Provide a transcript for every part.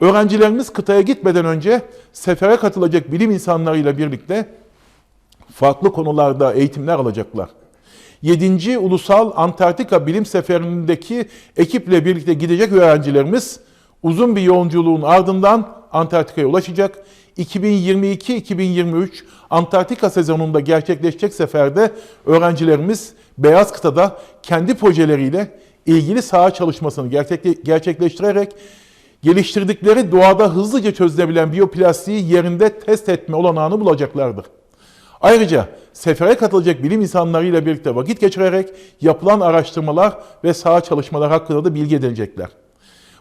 Öğrencilerimiz kıtaya gitmeden önce sefere katılacak bilim insanlarıyla birlikte farklı konularda eğitimler alacaklar. 7. Ulusal Antarktika Bilim Seferi'ndeki ekiple birlikte gidecek öğrencilerimiz uzun bir yolculuğun ardından Antarktika'ya ulaşacak. 2022-2023 Antarktika sezonunda gerçekleşecek seferde öğrencilerimiz Beyaz Kıta'da kendi projeleriyle ilgili saha çalışmasını gerçekle- gerçekleştirerek geliştirdikleri doğada hızlıca çözülebilen biyoplastiği yerinde test etme olanağını bulacaklardır. Ayrıca sefere katılacak bilim insanlarıyla birlikte vakit geçirerek yapılan araştırmalar ve saha çalışmalar hakkında da bilgi edinecekler.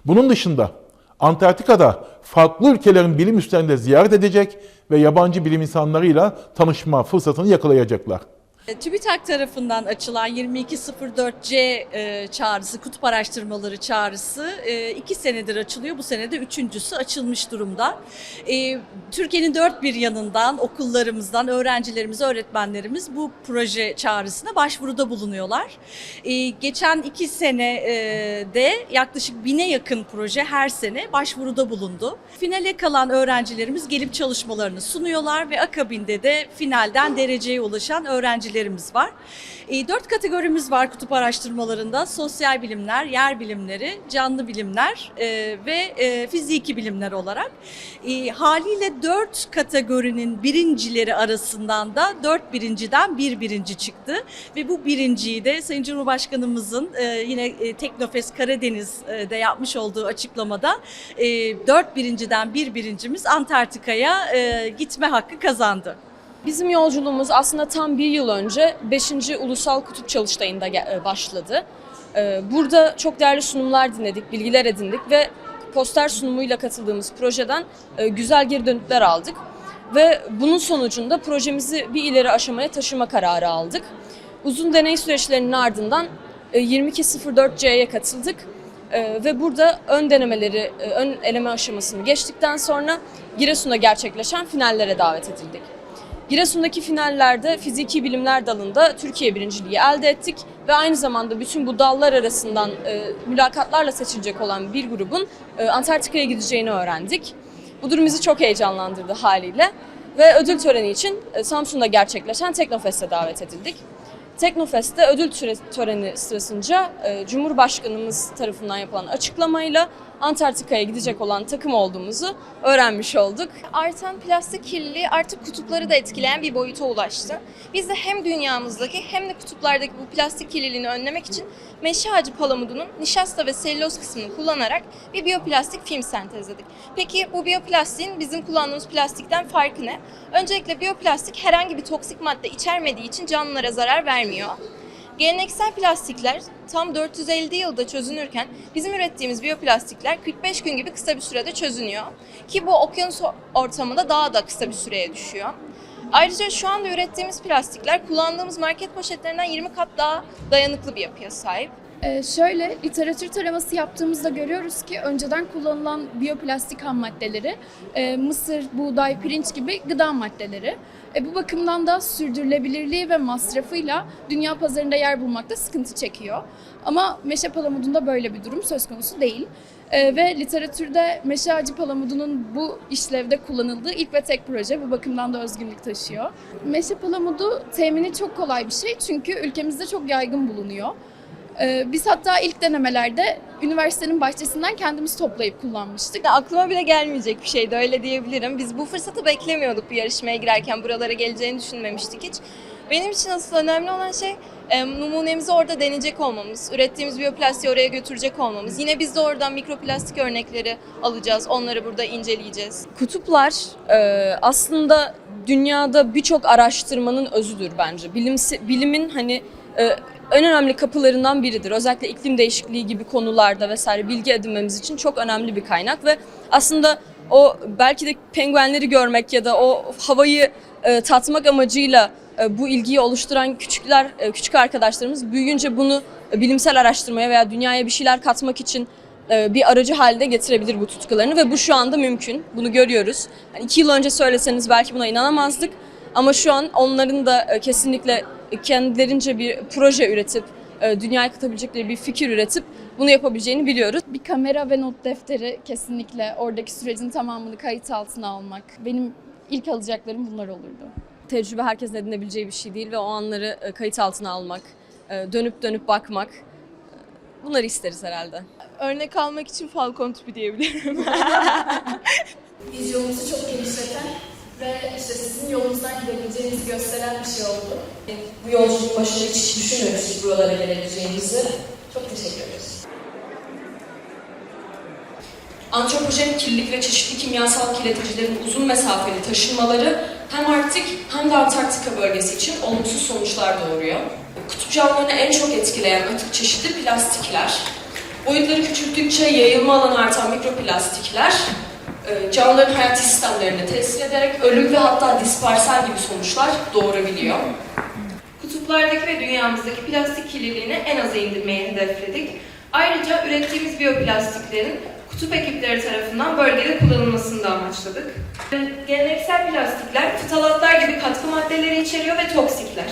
Bunun dışında Antarktika'da farklı ülkelerin bilim üslerini ziyaret edecek ve yabancı bilim insanlarıyla tanışma fırsatını yakalayacaklar. E, TÜBİTAK tarafından açılan 2204C e, çağrısı, kutup araştırmaları çağrısı e, iki senedir açılıyor. Bu senede üçüncüsü açılmış durumda. Türkiye'nin dört bir yanından, okullarımızdan, öğrencilerimiz, öğretmenlerimiz bu proje çağrısına başvuruda bulunuyorlar. Geçen iki senede yaklaşık bine yakın proje her sene başvuruda bulundu. Finale kalan öğrencilerimiz gelip çalışmalarını sunuyorlar ve akabinde de finalden dereceye ulaşan öğrencilerimiz var. E, Dört kategorimiz var kutup araştırmalarında. Sosyal bilimler, yer bilimleri, canlı bilimler e, ve e, fiziki bilimler olarak. Haliyle dört kategorinin birincileri arasından da dört birinciden bir birinci çıktı. Ve bu birinciyi de Sayın Cumhurbaşkanımızın yine e, Teknofest Karadeniz'de yapmış olduğu açıklamada dört birinciden bir birincimiz Antarktika'ya gitme hakkı kazandı. Bizim yolculuğumuz aslında tam bir yıl önce 5. Ulusal Kutup Çalıştayı'nda e, başladı. Ee, Burada çok değerli sunumlar dinledik, bilgiler edindik ve poster sunumuyla katıldığımız projeden e, güzel geri dönütler aldık. Ve bunun sonucunda projemizi bir ileri aşamaya taşıma kararı aldık. Uzun deney süreçlerinin ardından e, 2204C'ye katıldık. Ve burada ön denemeleri, e, ön eleme aşamasını geçtikten sonra Giresun'da gerçekleşen finallere davet edildik. Giresun'daki finallerde fiziki bilimler dalında Türkiye birinciliği elde ettik ve aynı zamanda bütün bu dallar arasından e, mülakatlarla seçilecek olan bir grubun e, Antarktika'ya gideceğini öğrendik. Bu durum bizi çok heyecanlandırdı haliyle ve ödül töreni için e, Samsun'da gerçekleşen Teknofest'e davet edildik. Teknofest'te ödül töre- töreni sırasınca e, Cumhurbaşkanımız tarafından yapılan açıklamayla Antarktika'ya gidecek olan takım olduğumuzu öğrenmiş olduk. Artan plastik kirliliği artık kutupları da etkileyen bir boyuta ulaştı. Biz de hem dünyamızdaki hem de kutuplardaki bu plastik kirliliğini önlemek için meşe ağacı palamudunun nişasta ve selüloz kısmını kullanarak bir biyoplastik film sentezledik. Peki bu biyoplastiğin bizim kullandığımız plastikten farkı ne? Öncelikle biyoplastik herhangi bir toksik madde içermediği için canlılara zarar vermiyor. Geleneksel plastikler tam 450 yılda çözünürken bizim ürettiğimiz biyoplastikler 45 gün gibi kısa bir sürede çözünüyor. Ki bu okyanus ortamında daha da kısa bir süreye düşüyor. Ayrıca şu anda ürettiğimiz plastikler kullandığımız market poşetlerinden 20 kat daha dayanıklı bir yapıya sahip. Ee, şöyle literatür taraması yaptığımızda görüyoruz ki önceden kullanılan biyoplastik ham maddeleri e, mısır, buğday, pirinç gibi gıda maddeleri. E, bu bakımdan da sürdürülebilirliği ve masrafıyla dünya pazarında yer bulmakta sıkıntı çekiyor. Ama meşe palamudunda böyle bir durum söz konusu değil. E, ve literatürde meşe ağacı palamudunun bu işlevde kullanıldığı ilk ve tek proje bu bakımdan da özgünlük taşıyor. Meşe palamudu temini çok kolay bir şey çünkü ülkemizde çok yaygın bulunuyor. Ee, Biz hatta ilk denemelerde üniversitenin bahçesinden kendimiz toplayıp kullanmıştık. Aklıma bile gelmeyecek bir şeydi öyle diyebilirim. Biz bu fırsatı beklemiyorduk bir yarışmaya girerken buralara geleceğini düşünmemiştik hiç. Benim için asıl önemli olan şey e, numunemizi orada deneyecek olmamız, ürettiğimiz biyoplastiği oraya götürecek olmamız. Yine biz de oradan mikroplastik örnekleri alacağız, onları burada inceleyeceğiz. Kutuplar e, aslında dünyada birçok araştırmanın özüdür bence. Bilimsi, bilimin hani e, en önemli kapılarından biridir. Özellikle iklim değişikliği gibi konularda vesaire bilgi edinmemiz için çok önemli bir kaynak ve aslında o belki de penguenleri görmek ya da o havayı e, tatmak amacıyla e, bu ilgiyi oluşturan küçükler, e, küçük arkadaşlarımız büyüyünce bunu e, bilimsel araştırmaya veya dünyaya bir şeyler katmak için e, bir aracı halde getirebilir bu tutkularını ve bu şu anda mümkün. Bunu görüyoruz. Yani iki yıl önce söyleseniz belki buna inanamazdık ama şu an onların da e, kesinlikle kendilerince bir proje üretip e, dünyaya katabilecekleri bir fikir üretip bunu yapabileceğini biliyoruz. Bir kamera ve not defteri kesinlikle oradaki sürecin tamamını kayıt altına almak. Benim ilk alacaklarım bunlar olurdu. Tecrübe herkesin edinebileceği bir şey değil ve o anları e, kayıt altına almak, e, dönüp dönüp bakmak bunları isteriz herhalde. Örnek almak için Falcon tüpü diyebilirim. Vizyonumuzu çok genişleten ve işte sizin yolunuzdan gidebileceğinizi gösteren bir şey oldu. Bu yolculuk başında hiç düşünmemiştik buralara gelebileceğimizi. Çok teşekkür ederiz. Antropojen kirlilik ve çeşitli kimyasal kirleticilerin uzun mesafeli taşınmaları hem Arktik hem de Antarktika bölgesi için olumsuz sonuçlar doğuruyor. Kutup canlılarını en çok etkileyen atık çeşidi plastikler. Boyutları küçülttükçe yayılma alanı artan mikroplastikler e, canlıların hayat sistemlerine tesir ederek ölüm ve hatta dispersal gibi sonuçlar doğurabiliyor. Kutuplardaki ve dünyamızdaki plastik kirliliğini en aza indirmeyi hedefledik. Ayrıca ürettiğimiz biyoplastiklerin kutup ekipleri tarafından bölgede kullanılmasını da amaçladık. Geleneksel plastikler fitalatlar gibi katkı maddeleri içeriyor ve toksikler.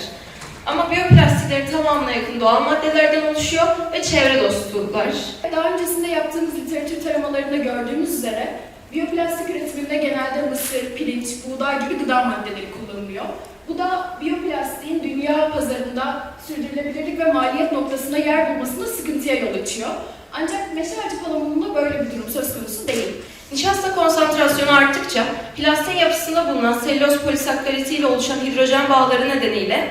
Ama biyoplastiklerin tamamına yakın doğal maddelerden oluşuyor ve çevre dostudurlar. Daha öncesinde yaptığımız literatür taramalarında gördüğümüz üzere biyoplastik üretiminde genelde mısır, pirinç, buğday gibi gıda maddeleri kullanılıyor. Bu da biyoplastiğin dünya pazarında sürdürülebilirlik ve maliyet noktasında yer bulmasına sıkıntıya yol açıyor. Ancak meşe ağacı palamudunda böyle bir durum söz konusu değil. Nişasta konsantrasyonu arttıkça plastiğin yapısında bulunan selüloz polisakkariti ile oluşan hidrojen bağları nedeniyle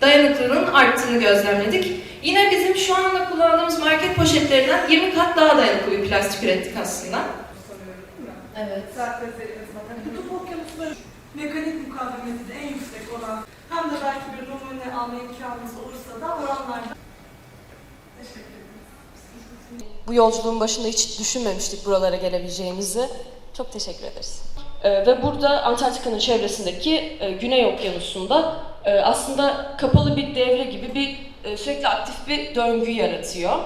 dayanıklılığının arttığını gözlemledik. Yine bizim şu anda kullandığımız market poşetlerinden 20 kat daha dayanıklı bir plastik ürettik aslında. Evet. Saat vesairesi bakın. Kutup okyanusları mekanik mukavemeti de en yüksek olan hem de belki bir numune alma imkanımız olursa da oranlarda teşekkür ederim. Bu yolculuğun başında hiç düşünmemiştik buralara gelebileceğimizi. Çok teşekkür ederiz. Ee, ve burada Antarktika'nın çevresindeki e, Güney Okyanusu'nda e, aslında kapalı bir devre gibi bir e, sürekli aktif bir döngü yaratıyor.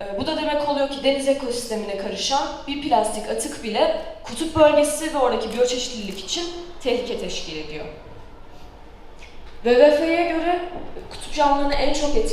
E, bu da demek oluyor ki deniz ekosistemine karışan bir plastik atık bile kutup bölgesi ve oradaki biyoçeşitlilik için tehlike teşkil ediyor. WWF'ye göre kutup canlılarını en çok etkileyen